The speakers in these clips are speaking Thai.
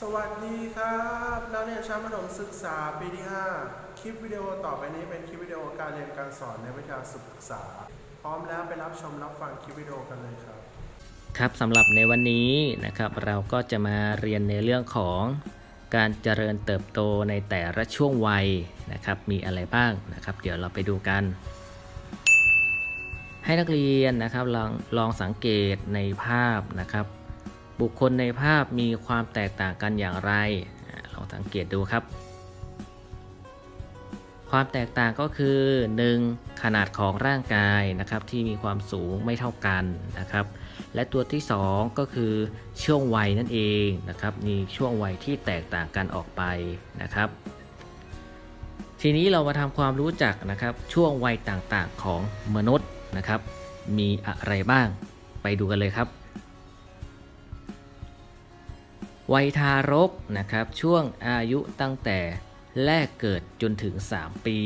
สวัสดีครับนักเรียนชั้นประถมศึกษาปีที่ 5 คลิปวิดีโอต่อไปนี้เป็นคลิปวิดีโอการเรียนการสอนในวิทยาศึกษา พร้อมแล้วไปรับชมรับฟังคลิปวิดีโอกันเลยครับ ครับสำหรับในวันนี้นะครับ เราก็จะมาเรียนในเรื่องของการเจริญเติบโตในแต่ละช่วงวัยนะครับ มีอะไรบ้างนะครับ เดี๋ยวเราไปดูกัน ให้นักเรียนนะครับลองลองสังเกตในภาพนะครับ บุคคลในภาพมีความแตกต่างกันอย่างไรอ่าลองสังเกตดูครับ ความแตกต่างก็คือ 1. ขนาดของร่างกายนะครับที่มีความสูงไม่เท่ากันนะครับ และตัวที่ 2 ก็คือช่วงวัยนั่นเองนะครับ มีช่วงวัยที่แตกต่างกันออกไปนะครับ ทีนี้เรามาทำความรู้จักนะครับช่วงวัยต่างๆของมนุษย์นะครับ มีอะไรบ้างไปดูกันเลยครับ วัยทารกนะครับช่วงอายุตั้งแต่แรกเกิดจนถึง 3 ปี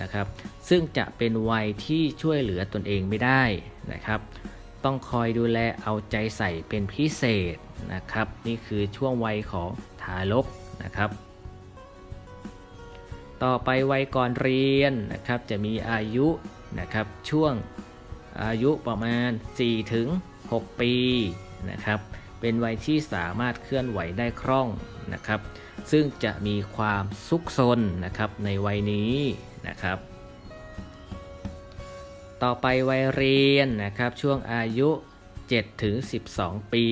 นะครับ ซึ่งจะเป็นวัยที่ช่วยเหลือตนเองไม่ได้นะครับ ต้องคอยดูแลเอาใจใส่เป็นพิเศษนะครับ นี่คือช่วงวัยของทารกนะครับ ต่อไปวัยก่อนเรียนนะครับจะมีอายุนะครับช่วงอายุประมาณ4ถึง6ปีนะครับ เป็นวัยที่สามารถเคลื่อนไหวได้คล่องนะครับ ซึ่งจะมีความซุกซนนะครับในวัยนี้นะครับ ต่อไปวัยเรียนนะครับช่วงอายุ 7 ถึง 12 ปี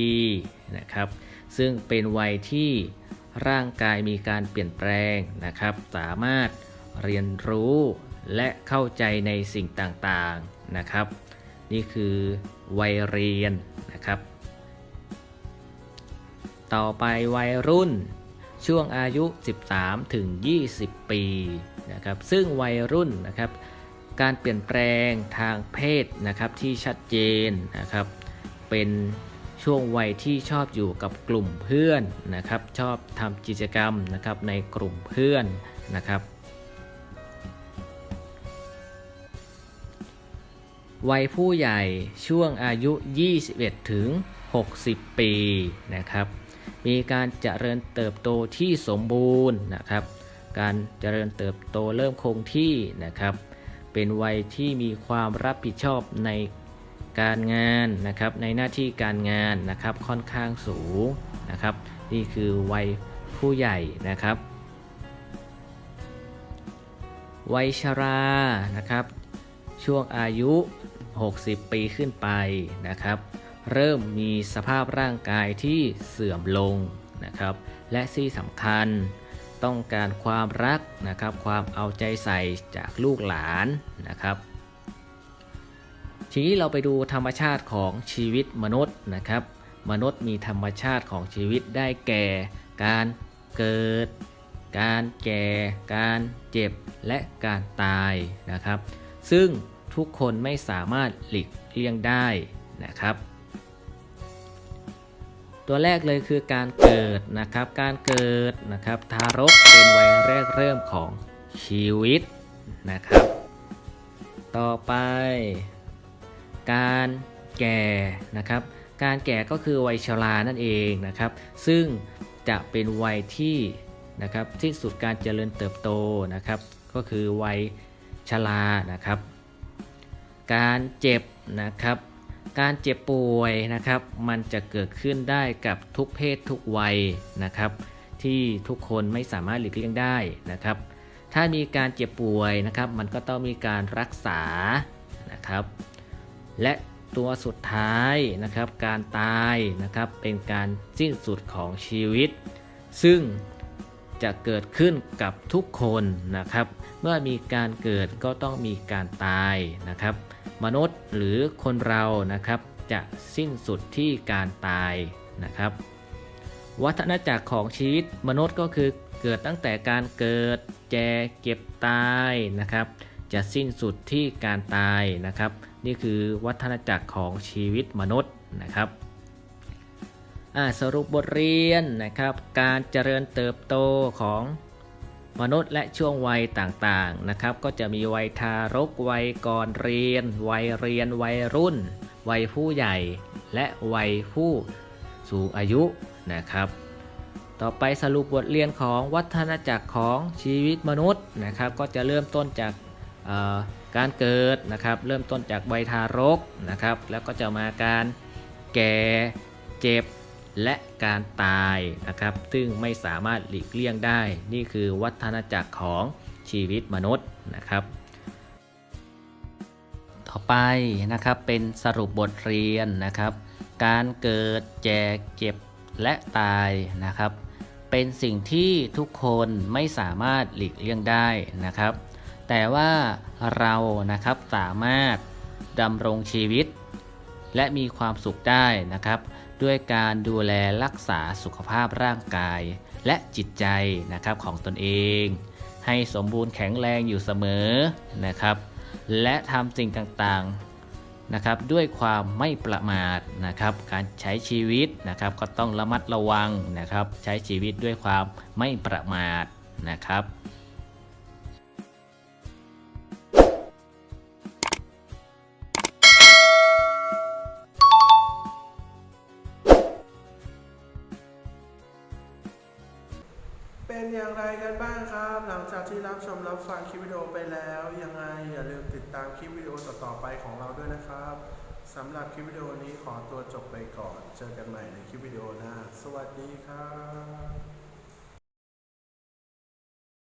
นะครับ ซึ่งเป็นวัยที่ร่างกายมีการเปลี่ยนแปลงนะครับ สามารถเรียนรู้และเข้าใจในสิ่งต่างๆนะครับ นี่คือวัยเรียนนะครับ ต่อไปวัยรุ่นช่วงอายุ 13 ถึง 20 ปีนะครับซึ่งวัยรุ่นนะครับการเปลี่ยนแปลงทางเพศนะครับที่ชัดเจนนะครับเป็นช่วงวัยที่ชอบอยู่กับกลุ่มเพื่อนนะครับชอบทำกิจกรรมนะครับในกลุ่มเพื่อนนะครับวัยผู้ใหญ่ช่วงอายุ 21 ถึง 60 ปีนะครับ มีการเจริญเติบโตที่สมบูรณ์นะครับ การเจริญเติบโตเริ่มคงที่นะครับ เป็นวัยที่มีความรับผิดชอบในการงานนะครับ ในหน้าที่การงานนะครับค่อนข้างสูงนะครับ นี่คือวัยผู้ใหญ่นะครับ วัยชรานะครับ ช่วงอายุ 60 ปีขึ้นไปนะครับ เริ่มมีสภาพร่างกายที่เสื่อมลงนะครับ และที่สำคัญต้องการความรักนะครับ ความเอาใจใส่จากลูกหลานนะครับ ทีนี้เราไปดูธรรมชาติของชีวิตมนุษย์นะครับ มนุษย์มีธรรมชาติของชีวิตได้แก่ การเกิด การแก่ การเจ็บและการตายนะครับ ซึ่งทุกคนไม่สามารถหลีกเลี่ยงได้นะครับ ตัวแรกเลยคือการเกิดนะครับ การเกิดนะครับทารกเป็นวัยแรกเริ่มของชีวิตนะครับ ต่อไป การแก่นะครับ การแก่ก็คือวัยชรานั่นเองนะครับ ซึ่งจะเป็นวัยที่นะครับที่สุดการเจริญเติบโตนะครับ ก็คือวัยชรานะครับ การเจ็บนะครับ การเจ็บป่วยนะครับ มันจะเกิดขึ้นได้กับทุกเพศทุกวัยนะครับ ที่ทุกคนไม่สามารถหลีกเลี่ยงได้นะครับ ถ้ามีการเจ็บป่วยนะครับ มันก็ต้องมีการรักษานะครับ และตัวสุดท้ายนะครับ การตายนะครับเป็นการสิ้นสุดของชีวิต ซึ่งจะเกิดขึ้นกับทุกคนนะครับ เมื่อมีการเกิดก็ต้องมีการตายนะครับ มนุษย์หรือคนเรานะครับจะสิ้นสุดที่การตายนะครับ วัฏจักรของชีวิตมนุษย์ก็คือเกิดตั้งแต่การเกิดแก่เก็บตายนะครับ จะสิ้นสุดที่การตายนะครับ นี่คือวัฏจักรของชีวิตมนุษย์นะครับสรุปบทเรียนนะครับ การเจริญเติบโตของ มนุษย์และช่วงวัยต่างๆนะครับ ก็จะมีวัยทารกวัยก่อนเรียน วัยเรียนวัยรุ่น วัยผู้ใหญ่ และวัยผู้สูงอายุนะครับ ต่อไปสรุปบทเรียนของวัฒนจักรของชีวิตมนุษย์นะครับ ก็จะเริ่มต้นจากการเกิดนะครับ เริ่มต้นจากวัยทารกนะครับ แล้วก็จะมาการแก่เจ็บ และการตายนะครับ ซึ่งไม่สามารถหลีกเลี่ยงได้ นี่คือวัฒนจักรของชีวิตมนุษย์นะครับ ต่อไปนะครับเป็นสรุปบทเรียนนะครับ การเกิดแจกเจ็บและตายนะครับ เป็นสิ่งที่ทุกคนไม่สามารถหลีกเลี่ยงได้นะครับ แต่ว่าเรานะครับสามารถดำรงชีวิต และมีความสุขได้นะครับ ด้วยการดูแลรักษาสุขภาพร่างกาย และจิตใจนะครับของตนเอง ให้สมบูรณ์แข็งแรงอยู่เสมอนะครับ และทำสิ่งต่างๆนะครับด้วยความไม่ประมาทนะครับ การใช้ชีวิตนะครับก็ต้องระมัดระวังนะครับ ใช้ชีวิตด้วยความไม่ประมาทนะครับ เป็นอย่างไรกันบ้างครับ หลังจากที่รับชมรับฟังคลิปวิดีโอไปแล้ว ยังไงอย่าลืมติดตามคลิปวิดีโอต่อๆไปของเราด้วยนะครับสำหรับคลิปวิดีโอนี้ขอตัวจบไปก่อน เจอกันใหม่ในคลิปวิดีโอหน้า สวัสดีครับ